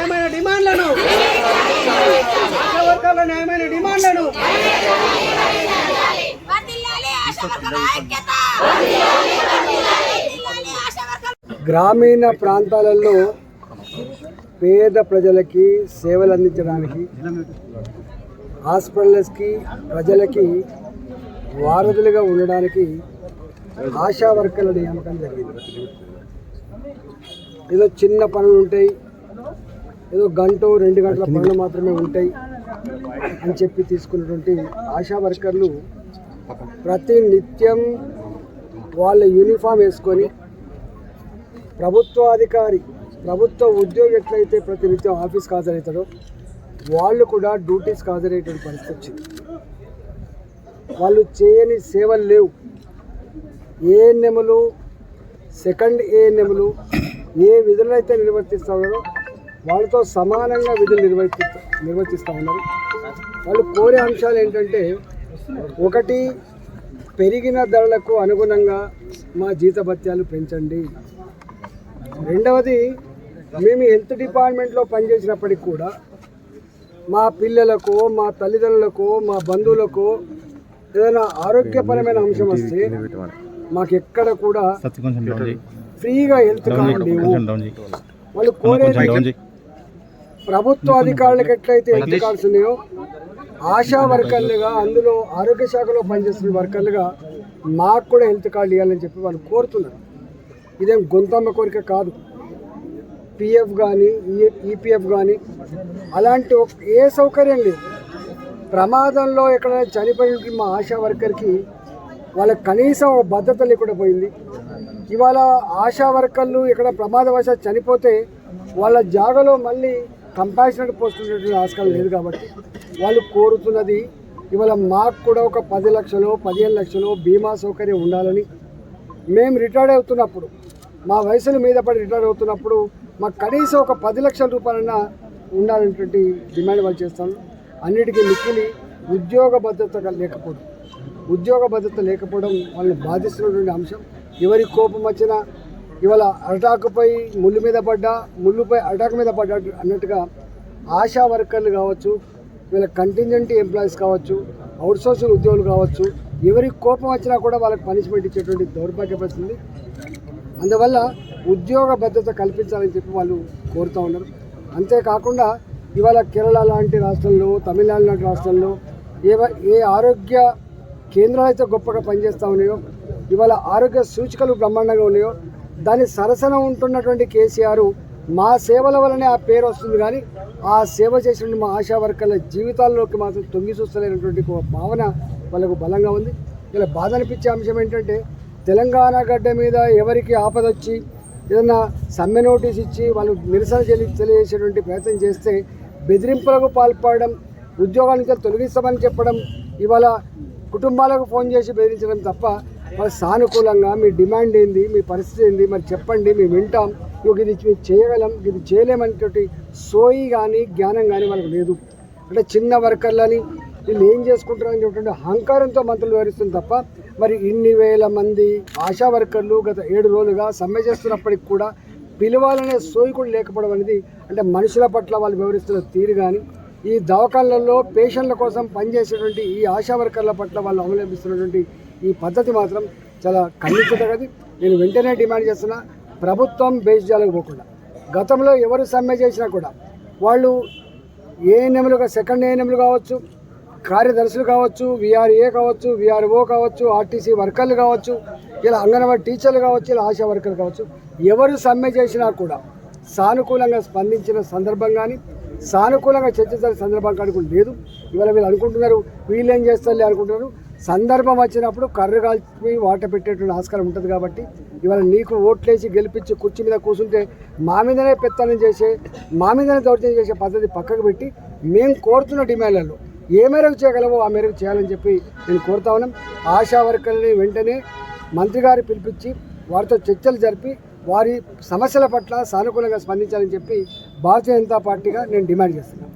న్యాయమైన డిమాండ్లను. వర్గాల న్యాయమైన డిమాండ్లను. గ్రామీణ ప్రాంతాలలో పేద ప్రజలకి సేవలు అందించడానికి హాస్పిటల్స్కి ప్రజలకి వారధులుగా ఉండడానికి ఆశా వర్కర్ల నియామకం జరిగింది. ఏదో చిన్న పనులు ఉంటాయి ఏదో గంట రెండు గంటల పనులు మాత్రమే ఉంటాయి అని చెప్పి తీసుకున్నటువంటి ఆశా వర్కర్లు ప్రతి నిత్యం వాళ్ళ యూనిఫామ్ వేసుకొని ప్రభుత్వ అధికారి ప్రభుత్వ ఉద్యోగి ఎట్లయితే ప్రతినిత్యం ఆఫీస్కి హాజరవుతాడో వాళ్ళు కూడా డ్యూటీస్కి హాజరయ్యేటువంటి పరిస్థితి వచ్చింది. వాళ్ళు చేయని సేవలు లేవు. ఏఎన్ఎంలు సెకండ్ ఏఎన్ఎంలు ఏ విధులు అయితే నిర్వర్తిస్తా ఉన్నారో వాళ్ళతో సమానంగా విధులు నిర్వర్తి నిర్వర్తిస్తూ ఉన్నారు. వాళ్ళు కోరే అంశాలు ఏంటంటే ఒకటి పెరిగిన ధరలకు అనుగుణంగా మా జీతభత్యాలు పెంచండి. రెండవది మేము హెల్త్ డిపార్ట్మెంట్లో పనిచేసినప్పటికి కూడా మా పిల్లలకు మా తల్లిదండ్రులకు మా బంధువులకు ఏదైనా ఆరోగ్యపరమైన అంశం వస్తే మాకు ఎక్కడ కూడా ఫ్రీగా హెల్త్ కార్డు వాళ్ళు చేయి. ప్రభుత్వ అధికారులకు ఎట్లయితే హెల్త్ కార్డ్స్ ఉన్నాయో ఆశా వర్కర్లుగా అందులో ఆరోగ్య శాఖలో పనిచేస్తున్న వర్కర్లుగా మాకు కూడా హెల్త్ కార్డు ఇవ్వాలని చెప్పి వాళ్ళు కోరుతున్నారు. ఇదేం గొంతమ్మ కోరిక కాదు. పిఎఫ్ కానీ ఈపీఎఫ్ కానీ అలాంటి ఏ సౌకర్యం లేదు. ప్రమాదంలో ఎక్కడైనా చనిపోయిన మా ఆశా వర్కర్కి వాళ్ళకి కనీసం ఒక భద్రత లేకుండా పోయింది. ఇవాళ ఆశా వర్కర్లు ఇక్కడ ప్రమాదవశాత్తు చనిపోతే వాళ్ళ జాగలో మళ్ళీ కంపాషనెట్ పోస్ట్ ఉండేటువంటి ఆస్కారం లేదు కాబట్టి వాళ్ళు కోరుతున్నది ఇవాళ మాకు కూడా ఒక పది లక్షలు పదిహేను లక్షలు బీమా సౌకర్యం ఉండాలని మేము రిటైర్డ్ అవుతున్నప్పుడు మా వయసుల మీద పడి రిటైర్డ్ అవుతున్నప్పుడు మాకు కనీసం ఒక పది లక్షల రూపాయలన్నా ఉండాలనేటువంటి డిమాండ్ వాళ్ళు చేస్తాను అన్నిటికీ మిక్కిలి ఉద్యోగ భద్రత లేకపోవడం. ఉద్యోగ భద్రత లేకపోవడం వాళ్ళని బాధిస్తున్నటువంటి అంశం. ఎవరి కోపం వచ్చినా ఇవాళ అరటాకుపై ముళ్ళు మీద పడ్డా ముళ్ళుపై అరటాకు మీద పడ్డా అన్నట్టుగా ఆశా వర్కర్లు కావచ్చు వీళ్ళ కంటింజెంట్ ఎంప్లాయీస్ కావచ్చు అవుట్సోర్సింగ్ ఉద్యోగులు కావచ్చు ఎవరికి కోపం వచ్చినా కూడా వాళ్ళకి పనిష్మెంట్ ఇచ్చేటువంటి దౌర్భాగ్య పరిస్థితి. అందువల్ల ఉద్యోగ భద్రత కల్పించాలని చెప్పి వాళ్ళు కోరుతూ ఉన్నారు. అంతేకాకుండా ఇవాళ కేరళ లాంటి రాష్ట్రంలో తమిళనాడు లాంటి రాష్ట్రంలో ఏ ఏ ఆరోగ్య కేంద్రాలు అయితే గొప్పగా పనిచేస్తూ ఉన్నాయో ఇవాళ ఆరోగ్య సూచికలు బ్రహ్మాండంగా ఉన్నాయో దాని సరసన ఉంటున్నటువంటి కేసీఆర్ మా సేవల వల్లనే ఆ పేరు వస్తుంది కానీ ఆ సేవ చేసిన మా ఆశా వర్కర్ల జీవితాల్లోకి మాత్రం తొంగి చూస్తలేనటువంటి ఒక భావన వాళ్ళకు బలంగా ఉంది. ఇలా బాధ అనిపించే అంశం ఏంటంటే తెలంగాణ గడ్డ మీద ఎవరికి ఆపద వచ్చి ఏదైనా సమ్మె నోటీస్ ఇచ్చి వాళ్ళు నిరసన చెల్లి తెలియజేసేటువంటి ప్రయత్నం చేస్తే బెదిరింపులకు పాల్పడడం ఉద్యోగాల నుంచి తొలగిస్తామని చెప్పడం ఇవాళ కుటుంబాలకు ఫోన్ చేసి బెదిరించడం తప్ప సానుకూలంగా మీ డిమాండ్ ఏంది మీ పరిస్థితి ఏంది మరి చెప్పండి మేము వింటాం. ఇక ఇది మేము చేయగలం ఇది చేయలేమనేటువంటి సోయి కానీ జ్ఞానం కానీ వాళ్ళకి లేదు. అంటే చిన్న వర్కర్లని వీళ్ళు ఏం చేసుకుంటారు అని అహంకారంతో మంత్రులు వివరిస్తుంది తప్ప మరి ఇన్ని వేల మంది ఆశా వర్కర్లు గత ఏడు రోజులుగా సమ్మె చేస్తున్నప్పటికి కూడా పిలవాలనే సోయి కూడా లేకపోవడం అనేది అంటే మనుషుల పట్ల వాళ్ళు వివరిస్తున్న తీరు కానీ ఈ దవాఖాన్లలో పేషెంట్ల కోసం పనిచేసేటువంటి ఈ ఆశా వర్కర్ల పట్ల వాళ్ళు అవలంబిస్తున్నటువంటి ఈ పద్ధతి మాత్రం చాలా ఖండించదగది నేను వెంటనే డిమాండ్ చేస్తున్నా ప్రభుత్వం బేస్జాలకు పోకుండా గతంలో ఎవరు సమ్మె చేసినా కూడా వాళ్ళు ఏఎన్ఎంలుగా సెకండ్ ఏఎన్ఎంలు కావచ్చు కార్యదర్శులు కావచ్చు విఆర్ఏ కావచ్చు విఆర్ఓ కావచ్చు ఆర్టీసీ వర్కర్లు కావచ్చు ఇలా అంగన్వాడీ టీచర్లు కావచ్చు ఇలా ఆశా వర్కర్లు కావచ్చు ఎవరు సమ్మె చేసినా కూడా సానుకూలంగా స్పందించిన సందర్భం కానీ సానుకూలంగా చర్చించిన సందర్భం కానీ కూడా లేదు. ఇవాళ వీళ్ళు అనుకుంటున్నారు వీళ్ళు ఏం చేస్తారు అనుకుంటున్నారు. సందర్భం వచ్చినప్పుడు కర్రు కాల్చి వాట పెట్టేటువంటి ఆస్కారం ఉంటుంది కాబట్టి ఇవాళ నీకు ఓట్లేసి గెలిపించి కుర్చీ మీద కూర్చుంటే మా మీదనే పెత్తనం చేసే మా మీదనే దౌర్జన్యం చేసే పద్ధతి పక్కకు పెట్టి మేము కోరుతున్న డిమాండ్లలో ఏ మేరకు చేయగలమో ఆ మేరకు చేయాలని చెప్పి నేను కోరుతా ఉన్నాం. ఆశా వర్కర్ని వెంటనే మంత్రి గారు పిలిపించి వారితో చర్చలు జరిపి వారి సమస్యల పట్ల సానుకూలంగా స్పందించాలని చెప్పి భారతీయ జనతా పార్టీగా నేను డిమాండ్ చేస్తున్నాను.